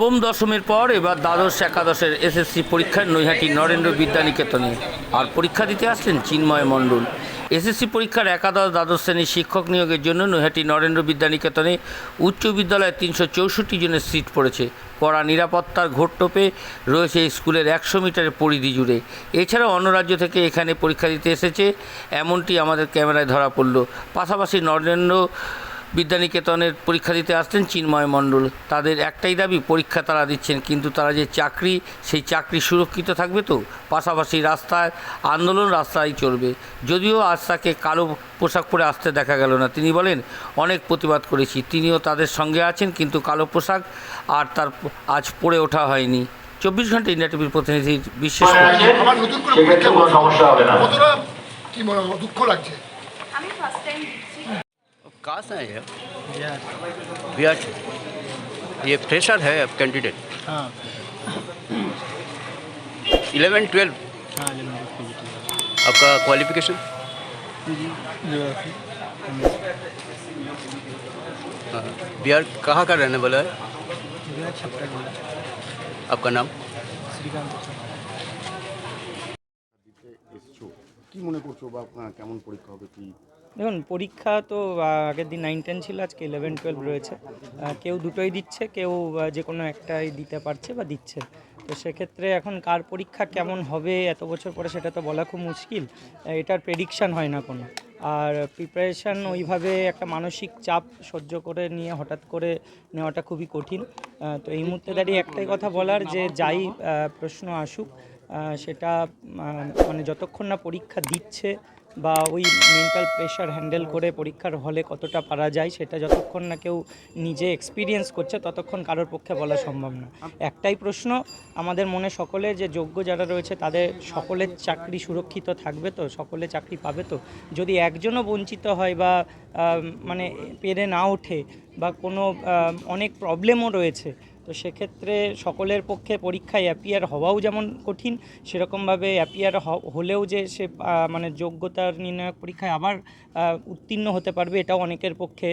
নবম দশমের পর এবার দ্বাদশ একাদশের এসএসসি পরীক্ষায় নৈহাটি নরেন্দ্র বিদ্যানিকেতনে। আর পরীক্ষা দিতে আসলেন চিন্ময় মণ্ডল। এসএসসি পরীক্ষার একাদশ দ্বাদশ শ্রেণির শিক্ষক নিয়োগের জন্য নৈহাটি নরেন্দ্র বিদ্যানিকেতনে উচ্চ বিদ্যালয়ে তিনশো চৌষট্টি জনের সিট পড়েছে। কড়া নিরাপত্তার ঘোরটোপে রয়েছে স্কুলের একশো মিটারের পরিধি জুড়ে। এছাড়াও অন্য রাজ্য থেকে এখানে পরীক্ষা দিতে এসেছে। এমনটি আমাদের ক্যামেরায় ধরা পড়ল। পাশাপাশি নরেন্দ্র বিদ্যানিকেতনের পরীক্ষা দিতে আসছেন চিন্ময় মণ্ডল। তাদের একটাই দাবি পরীক্ষা তারা দিচ্ছেন কিন্তু তারা যে চাকরি সেই চাকরি সুরক্ষিত থাকবে তো? পাশাপাশি রাস্তায় আন্দোলন রাস্তায় চলবে। যদিও আজ তাকে কালো পোশাক পরে আসতে দেখা গেল না। তিনি বলেন অনেক প্রতিবাদ করেছি। তিনিও তাদের সঙ্গে আছেন কিন্তু কালো পোশাক আর তার আজ পড়ে ওঠা হয়নি। চব্বিশ ঘণ্টা ইন্ডিয়া টিভির প্রতিনিধি বিশেষ আবার নতুন করে সেক্ষেত্রে কোনো সমস্যা হবে না। কতটা কি মনে হয়? দুঃখ লাগছে। আমি ফার্স্ট টাইম দিচ্ছি कहाँ से आए हैं बिहार से ये फ्रेशर है अब कैंडिडेट हाँ इलेवन ट्वेल्व हाँ इलेवन पॉजिटिव आपका क्वालिफिकेशन ज्योग्राफी हाँ बिहार कहाँ का रहने वाला है बिहार छपरा जिला आपका नाम श्रीकांत দিতে এসছো কি মনে করছো বা আহ, কেমন পরীক্ষা হবে কি দেখুন, পরীক্ষা তো আগের দিন নাইন টেন ছিল, আজকে ইলেভেন টুয়েলভ রয়েছে। কেউ দুটোই দিচ্ছে, কেউ যে কোনো একটাই দিতে পারছে বা দিচ্ছে। তো সেক্ষেত্রে এখন কার পরীক্ষা কেমন হবে, এত বছর পরে সেটা তো বলা খুব মুশকিল। এটার প্রেডিকশান হয় না কোনো। আর প্রিপারেশান ওইভাবে একটা মানসিক চাপ সহ্য করে নিয়ে, হঠাৎ করে নেওয়াটা খুবই কঠিন। তো এই মুহূর্তে দাঁড়িয়ে একটাই কথা বলার যে যাই প্রশ্ন আসুক সেটা মানে যতক্ষণ না পরীক্ষা দিচ্ছে বা ওই মেন্টাল প্রেশার হ্যান্ডেল করে পরীক্ষার হলে কতটা পারা যায় সেটা যতক্ষণ না কেউ নিজে এক্সপিরিয়েন্স করছে ততক্ষণ কারোর পক্ষে বলা সম্ভব না। একটাই প্রশ্ন, আমাদের মনে সকলে যে যোগ্য যারা রয়েছে তাদের সকলের চাকরি সুরক্ষিত থাকবে তো, সকলে চাকরি পাবে তো। যদি একজনও বঞ্চিত হয় বা মানে পেরে না ওঠে বা কোনো অনেক প্রবলেমও রয়েছে। তো সেক্ষেত্রে সকলের পক্ষে পরীক্ষায় অ্যাপিয়ার হওয়াও যেমন কঠিন, সেরকমভাবে অ্যাপিয়ার হলেও যে সে মানে যোগ্যতার নির্ণায়ক পরীক্ষায় আবার উত্তীর্ণ হতে পারবে, এটাও অনেকের পক্ষে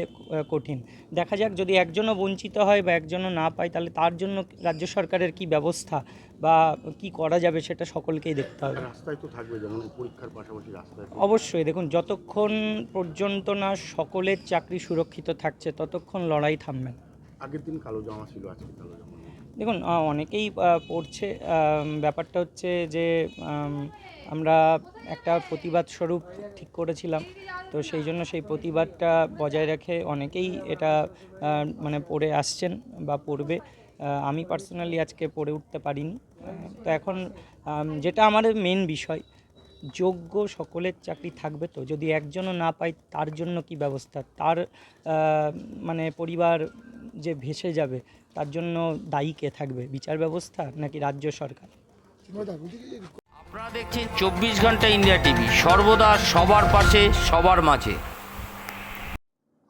কঠিন। দেখা যাক যদি একজনও বঞ্চিত হয় বা একজনও না পায়, তাহলে তার জন্য রাজ্য সরকারের কি ব্যবস্থা? বা কি করা যাবে সেটা সকলকেই দেখতে হবে। রাস্তায় তো থাকবে যেমন পরীক্ষার পাশাপাশি রাস্তায় অবশ্যই দেখুন যতক্ষণ পর্যন্ত না সকলের চাকরি সুরক্ষিত থাকছে ততক্ষণ লড়াই থামবে না। আগের দিন কালো জামা ছিল আজকে কালো জামা দেখুন অনেকেই পড়ছে ব্যাপারটা হচ্ছে যে আমরা একটা প্রতিবাদ স্বরূপ ঠিক করেছিলাম তো সেই জন্য সেই প্রতিবাদটা বজায় রেখে অনেকেই এটা মানে পড়ে আসছেন বা পড়বে। আমি পার্সোনালি আজকে পড়ে উঠতে পারিনি। তো এখন যেটা আমার মেন বিষয়, যোগ্য সকলের চাকরি থাকবে তো? যদি একজনও না পায়, তার জন্য কি ব্যবস্থা? তার মানে পরিবার যে ভেসে যাবে, তার জন্য দায়ী কে থাকবে? বিচার ব্যবস্থা নাকি রাজ্য সরকার? আপনারা দেখছেন চব্বিশ ঘণ্টা ইন্ডিয়া টিভি, সর্বদা সবার পাশে, সবার মাঝে।